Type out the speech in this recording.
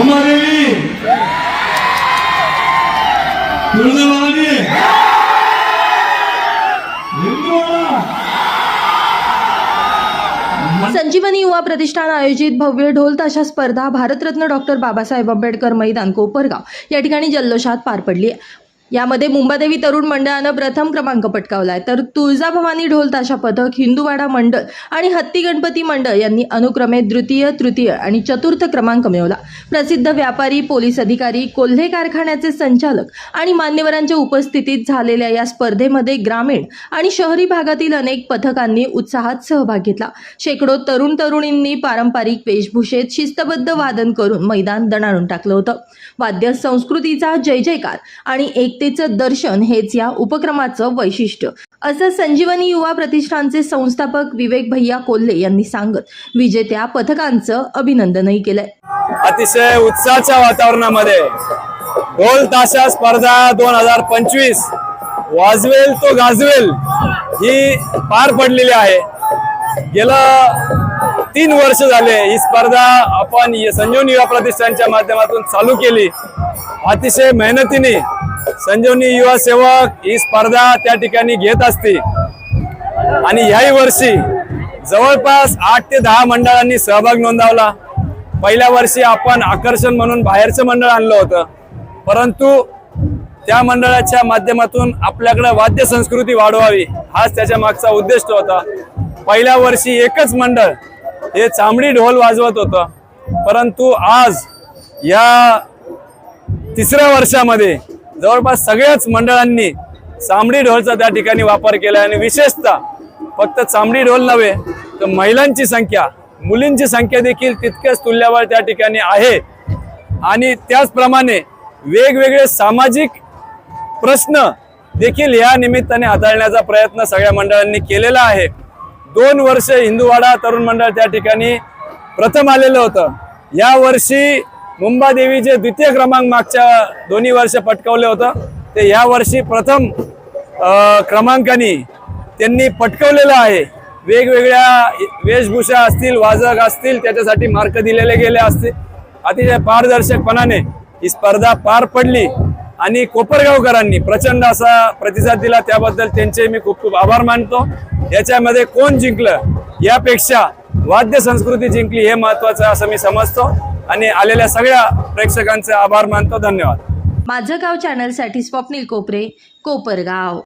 उमादेवी तुळजाभवानी संजीवनी युवा प्रतिष्ठान आयोजित भव्य ढोल ताशा स्पर्धा भारतरत्न डॉक्टर बाबासाहेब आंबेडकर मैदान कोपरगाव. या ठिकाणी जल्लोषात पार पडली आहे यामध्ये मुंबादेवी तरुण मंडळानं प्रथम क्रमांक पटकावलाय. तर तुळजाभवानी ढोल ताशा पथक हिंदूवाडा मंडळ आणि हत्ती गणपती मंडळ यांनी अनुक्रमे द्वितीय तृतीय आणि चतुर्थ क्रमांक मिळवला. प्रसिद्ध व्यापारी पोलीस अधिकारी कोल्हे कारखान्याचे संचालक आणि मान्यवरांच्या उपस्थितीत झालेल्या या स्पर्धेमध्ये ग्रामीण आणि शहरी भागातील अनेक पथकांनी उत्साहात सहभाग घेतला. शेकडो तरुण तरुणींनी पारंपरिक वेशभूषेत शिस्तबद्ध वादन करून मैदान दणाणून टाकलं होतं. वाद्य संस्कृतीचा जय जयकार आणि एक एकतेचं दर्शन हेच या उपक्रमाचं वैशिष्ट्य. असं संजीवनी युवा प्रतिष्ठानचे संस्थापक विवेक भैया कोल्हे यांनी सांगत विजेत्या पथकांचं अभिनंदनही केलंय. अतिशय उत्साहाच्या वातावरणामध्ये ढोल ताशा स्पर्धा दोन हजार पंचवीस वाजवेल तो गाजवेल ही पार पडलेली आहे. गेलं तीन वर्ष झाले ही स्पर्धा आपण संजीवनी युवा प्रतिष्ठानच्या माध्यमातून चालू केली. अतिशय मेहनतीने संजीवनी युवा सेवक ही स्पर्धा त्या ठिकाणी घेत असते. आणि याही वर्षी जवळपास आठ ते दहा मंडळांनी सहभाग नोंदवला. पहिल्या वर्षी आपण आकर्षण म्हणून बाहेरचं मंडळ आणलं होतं. परंतु त्या मंडळाच्या माध्यमातून आपल्याकडे वाद्य संस्कृती वाढवावी हाच त्याच्या मागचा उद्देश होता. पहिल्या वर्षी एकच मंडळ हे चांबडी ढोल वाजवत होतं. परंतु आज या तिसऱ्या वर्षामध्ये जवळपास सगळ्याच मंडळांनी चांबडी ढोलचा त्या ठिकाणी वापर केला आणि विशेषतः फक्त चांबडी ढोल नव्हे तर महिलांची संख्या मुलींची संख्या देखील तितक्याच तुल्यबळ त्या ठिकाणी आहे. आणि त्याचप्रमाणे वेगवेगळे सामाजिक प्रश्न देखील या निमित्ताने हाताळण्याचा प्रयत्न सगळ्या मंडळांनी केलेला आहे. दोन वर्ष हिंदूवाडा तरुण मंडळ त्या ठिकाणी प्रथम आलेलं होतं. या वर्षी मुंबादेवी जे द्वितीय क्रमांक मागच्या दोन्ही वर्ष पटकवलं होतं. ते या वर्षी प्रथम क्रमांकाने त्यांनी पटकवलेलं आहे. वेगवेगळ्या वेशभूषा असतील वाजक असतील त्याच्यासाठी मार्क दिलेले गेले असतील अतिशय पारदर्शकपणाने ही स्पर्धा पार पडली आणि कोपरगावकरांनी प्रचंड असा प्रतिसाद दिला. त्याबद्दल त्यांचे मी खूप खूप आभार मानतो. याच्यामध्ये कोण जिंकलं यापेक्षा वाद्य संस्कृती जिंकली हे महत्वाचं असं मी समजतो. आणि आलेल्या सगळ्या प्रेक्षकांचे आभार मानतो. धन्यवाद. माझं गाव चॅनलसाठी स्वप्नील कोपरे कोपरगाव.